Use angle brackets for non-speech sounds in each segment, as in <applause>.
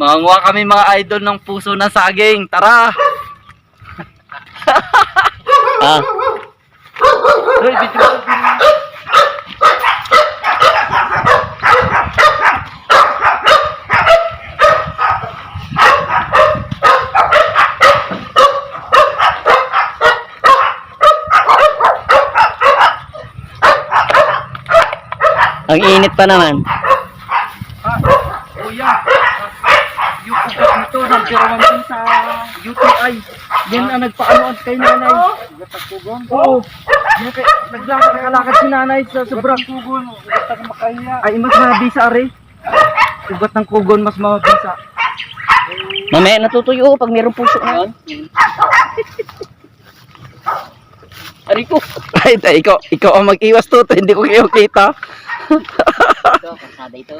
Manganguha kami mga idol ng puso ng saging. Tara! <laughs> Ah, Uy, video. ang init pa naman. Kuya, nito, nagkirawan din sa UTI. Yan ang nagpaanoan kay nanay. Ugat ng kugon? Oo. Yan kay, naglakad, nakalakad si nanay sa sobrang kugon. Ugat ng makahiya. Ay, mas mabisa, are. Ugat ng kugon, mas mabisa. Mamaya natutuyo pag mayroong puso na. <laughs> Ari ko. Ay, tay, ikaw, ikaw ang mag-iwas to, hindi ko kayo kita. Ito, kasada ito.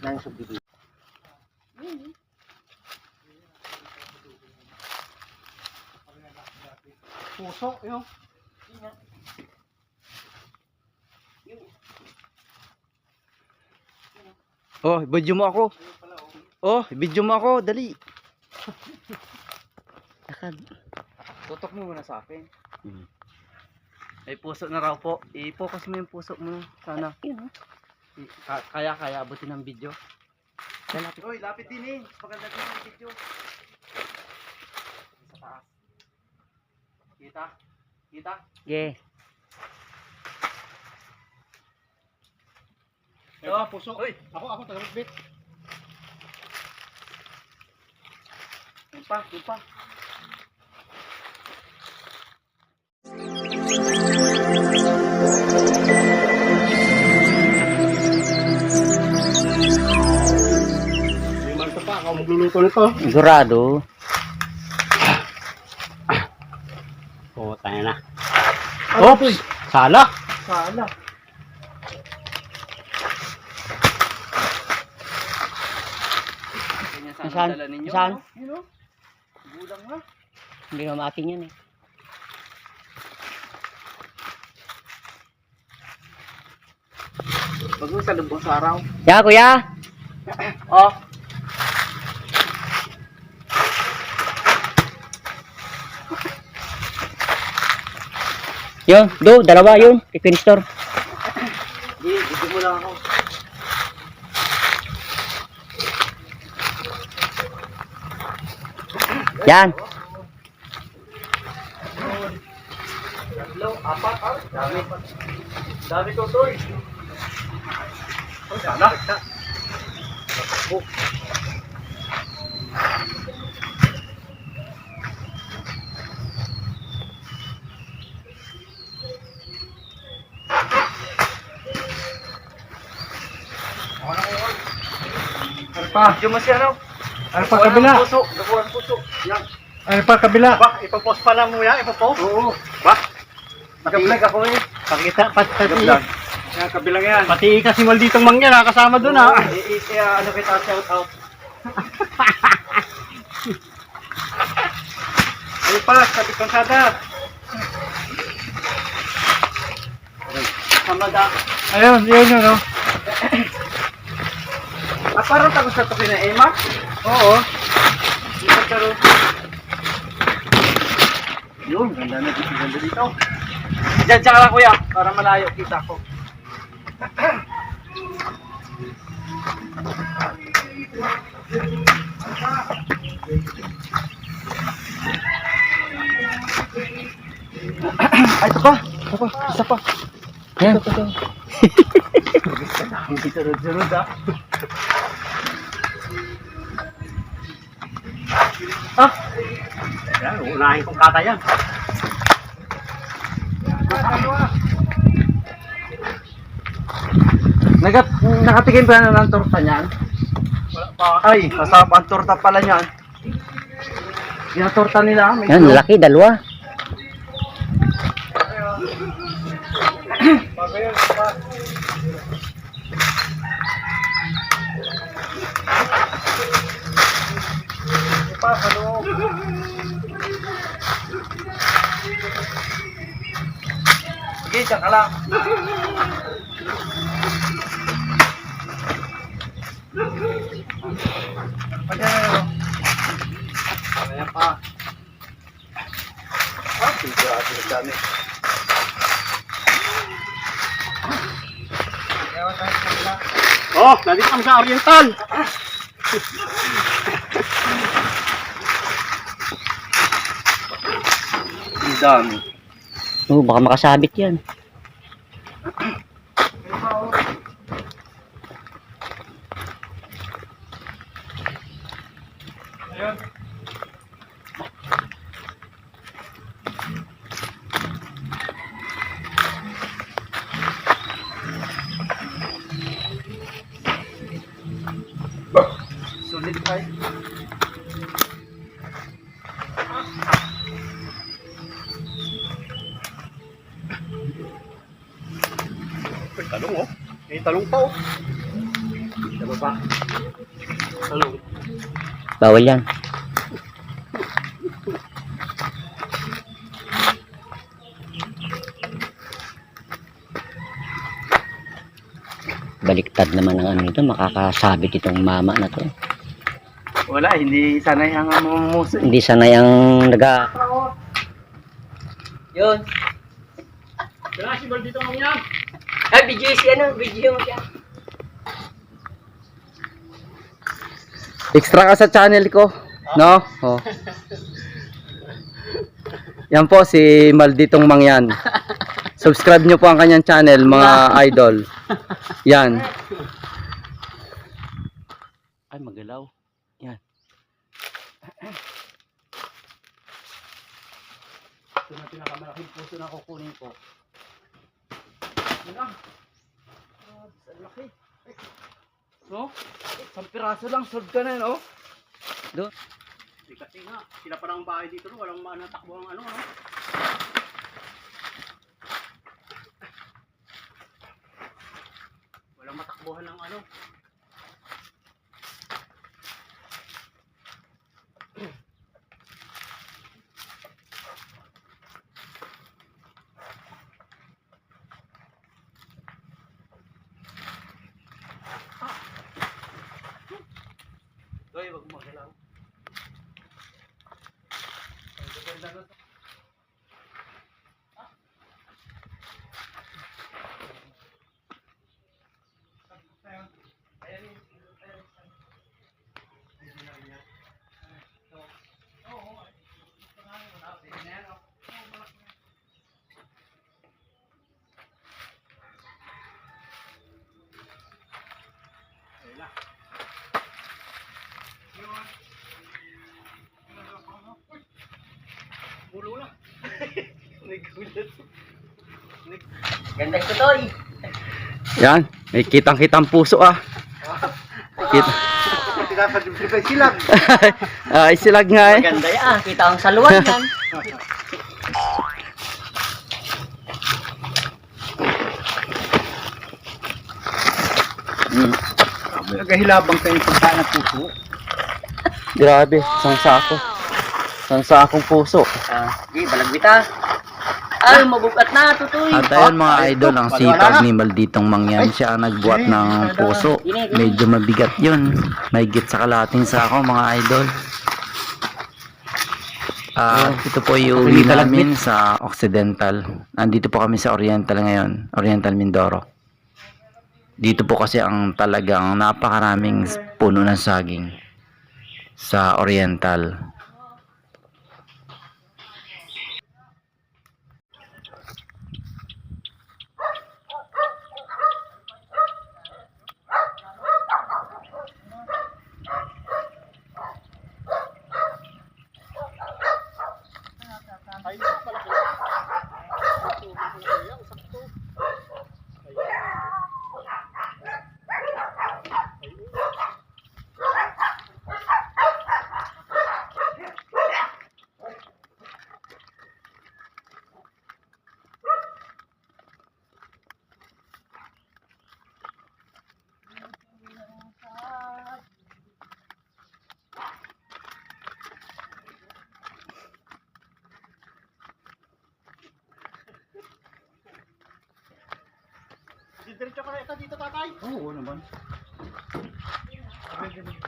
Nang <laughs> subdivision. Puso, yun. Oh, video mo ako. Oh, video mo ako, dali. Lakad. Tutok mo muna sa akin. Hmm. May puso na raw po. I-focus mo yung puso mo. Sana. Kaya, kaya abutin ng video. Lapit. Uy, lapit din eh. Paganda din ang video. Sa taas. Kita? Kita? Yeah. Ito, puso. Uy, ako, ako, taga-bit. Doon pa, doon pa. Magluluto nito. Sigurado. Oo, tayo na. Oops! Sala. Sala. Sana Saan? Saan? Gulang na. Hindi na maating yan eh. Pag sa lubong sa araw. Ya, kuya. Oh. Yun, do, dalawa yun. Kay Queen Store. Di, dito mo lang ako. Yan. Tatlo, apat, ah. Dami. Dami ko eh. Oh, sana. Oh. Pa? Diyo mo siya, no? Ano pa kabila? Puso, dabuhan puso. Yan. Ano pa kabila? Ba, ipapost pa lang mo yan, ipapost? Oo. Ba? Nag-vlog ako eh. Pakita, pati, Nag-vlog. Yan, kabilang yan. pati kasi malditong mangya nakasama doon ha. I, i, ah, ano kita, shout out. <laughs> Ay pa, sabi kong sada. Samada. Ayun, yun yun no. Ah, parang tapos na ito kina Emma? Oo. Dito karo. Yun, ganda na dito, ganda dito. Diyan, diyan lang kuya, para malayo kita ko. <clears throat> Ay, ito pa. Ito pa. Isa pa. Yan. Ito, ito. Hindi <laughs> ah. Ah! Yan, unahin kong kata yan. Nagat, nakatikim ka na ng torta niyan? Wala pa. Ay, masarap ang torta pala niyan. Yung torta nila, may Yan, laki, dalawa. <clears throat> pa sa loob. Sige, okay, tsaka lang. Pagkano. Kaya pa. Ah, sigurado ah, na dami. Oh, nandito kami sa Oriental. Dami. Oh, baka makasabit yan. Sulit ay. Talong pa oh. Sa baba. Talong. Bawal yan. Baliktad naman ang ano nito, makakasabit itong mama na to. Wala, hindi sanay ang mamumuso. Hindi sanay ang naga... Yun. Kailangan si Bal dito mong yan. Ay, video si ano, video mo siya. Extra ka sa channel ko. No? Oh. Yan po si Malditong Mangyan. Subscribe nyo po ang kanyang channel, mga <laughs> idol. Yan. Ay, magalaw. Yan. Ito na pinakamalaking puso na kukunin ko. Lang. Ah, ang laki. No? Isang piraso lang, sold ka na, no? Doon. Di kasi nga, sila pa ang bahay dito, no? walang manatakbo ang ano, no? Walang matakbuhan ng ano. Doy, wag mo magalaw. Pulo lang. Ganda ito, Toy. Yan, may kitang-kitang puso ah. Kita. silag. <laughs> Ay, silag nga eh. Ganda yan. Kita ang saluan yan. <laughs> Nagahilabang kayo pagkain ng puso. Grabe, isang sako. Isang sakong puso. Ah, Sige, balagbita. Ay, mabukat na, tutoy. At ayun mga idol, ang sipag ni Malditong Mangyan. Siya ang nagbuhat ng puso. Medyo mabigat yun. May git sa kalating sako mga idol. Ah, ito po yung uwi namin sa Occidental. Nandito po kami sa Oriental ngayon. Oriental Mindoro. Dito po kasi ang talagang napakaraming puno ng saging sa Oriental. Diretso ka na ito dito, tatay. Oo, oh, naman.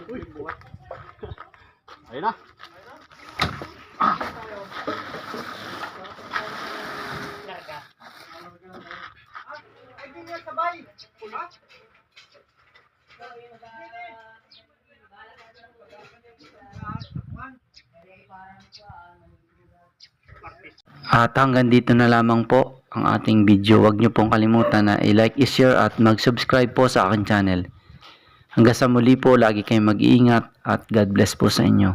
Uy, buhat. Ayun na. Ay, hindi nga sabay. Pula? At hanggang dito na lamang po ang ating video. Huwag niyo pong kalimutan na i-like, i-share at mag-subscribe po sa aking channel. Hanggang sa muli po, lagi kayong mag-iingat at God bless po sa inyo.